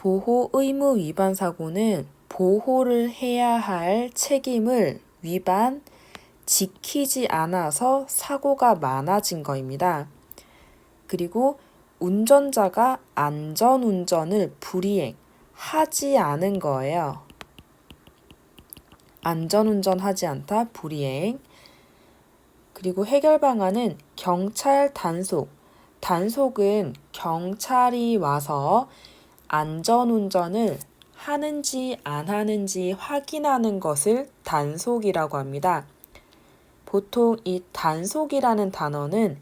보호 의무 위반 사고는 보호를 해야 할 책임을 위반, 지키지 않아서 사고가 많아진 거입니다. 그리고 운전자가 안전 운전을 불이행, 하지 않은 거예요. 안전 운전 하지 않다, 불이행. 그리고 해결 방안은 경찰 단속. 단속은 경찰이 와서 안전운전을 하는지 안 하는지 확인하는 것을 단속이라고 합니다. 보통 이 단속이라는 단어는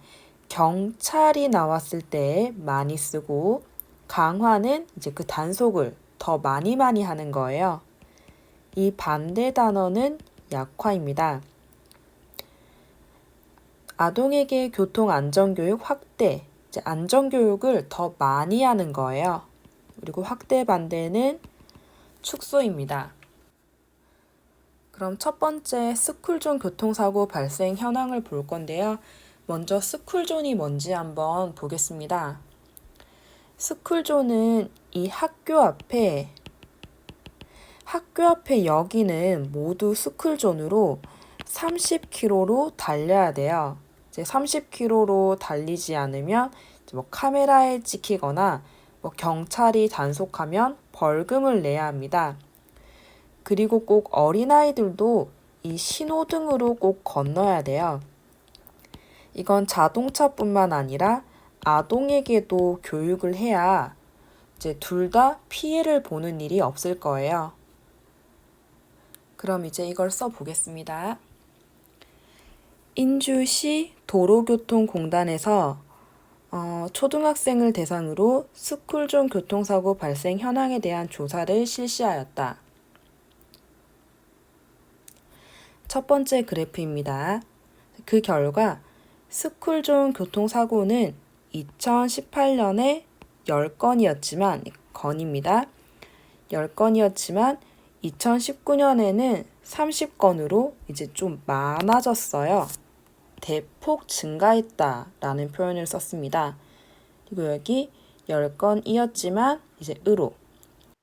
경찰이 나왔을 때 많이 쓰고 강화는 이제 그 단속을 더 많이 많이 하는 거예요. 이 반대 단어는 약화입니다. 아동에게 교통 안전교육 확대, 안전교육을 더 많이 하는 거예요. 그리고 확대 반대는 축소입니다. 그럼 첫 번째 스쿨존 교통사고 발생 현황을 볼 건데요. 먼저 스쿨존이 뭔지 한번 보겠습니다. 스쿨존은 이 학교 앞에 학교 앞에 여기는 모두 스쿨존으로 30km로 달려야 돼요. 이제 30km로 달리지 않으면 뭐 카메라에 찍히거나 뭐 경찰이 단속하면 벌금을 내야 합니다. 그리고 꼭 어린아이들도 이 신호등으로 꼭 건너야 돼요. 이건 자동차뿐만 아니라 아동에게도 교육을 해야 이제 둘 다 피해를 보는 일이 없을 거예요. 그럼 이제 이걸 써 보겠습니다. 인주시 도로교통공단에서 어, 초등학생을 대상으로 스쿨존 교통사고 발생 현황에 대한 조사를 실시하였다. 첫 번째 그래프입니다. 그 결과 스쿨존 교통사고는 2018년에 10건이었지만, 건입니다. 10건이었지만 2019년에는 30건으로 이제 좀 많아졌어요. 대폭 증가했다 라는 표현을 썼습니다. 그리고 여기 10건 이었지만 이제 으로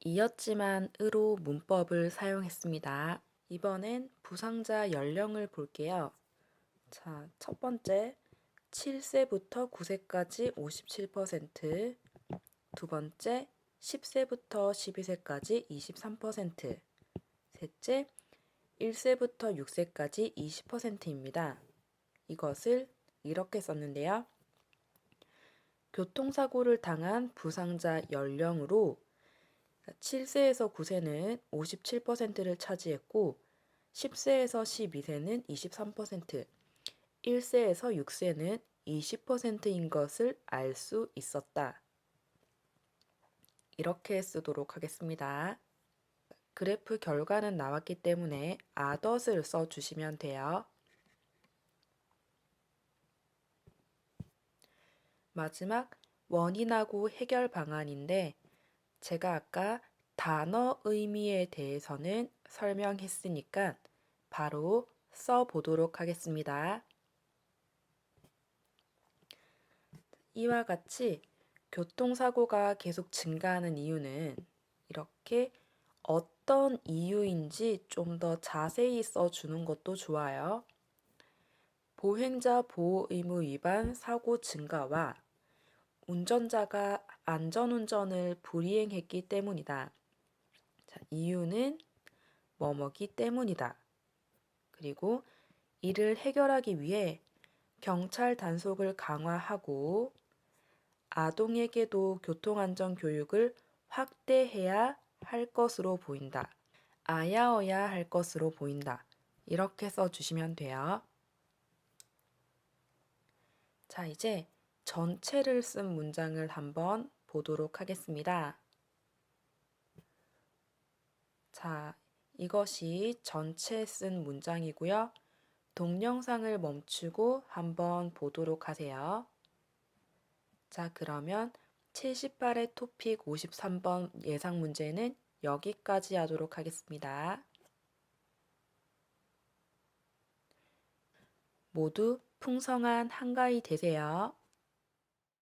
이었지만 으로 문법을 사용했습니다. 이번엔 부상자 연령을 볼게요. 자, 첫 번째 7세부터 9세까지 57%, 두 번째 10세부터 12세까지 23%, 셋째 1세부터 6세까지 20%입니다. 이것을 이렇게 썼는데요. 교통사고를 당한 부상자 연령으로 7세에서 9세는 57%를 차지했고 10세에서 12세는 23%, 1세에서 6세는 20%인 것을 알 수 있었다. 이렇게 쓰도록 하겠습니다. 그래프 결과는 나왔기 때문에 아덧을 써주시면 돼요. 마지막 원인하고 해결 방안인데 제가 아까 단어 의미에 대해서는 설명했으니까 바로 써 보도록 하겠습니다. 이와 같이 교통사고가 계속 증가하는 이유는 이렇게 어떤 이유인지 좀 더 자세히 써주는 것도 좋아요. 보행자 보호 의무 위반 사고 증가와 운전자가 안전운전을 불이행했기 때문이다. 자, 이유는 뭐뭐기 때문이다. 그리고 이를 해결하기 위해 경찰 단속을 강화하고 아동에게도 교통안전 교육을 확대해야 할 것으로 보인다. 아야어야 할 것으로 보인다. 이렇게 써주시면 돼요. 자, 이제 전체를 쓴 문장을 한번 보도록 하겠습니다. 자, 이것이 전체 쓴 문장이고요. 동영상을 멈추고 한번 보도록 하세요. 자, 그러면 78의 토픽 53번 예상 문제는 여기까지 하도록 하겠습니다. 모두 풍성한 한가위 되세요.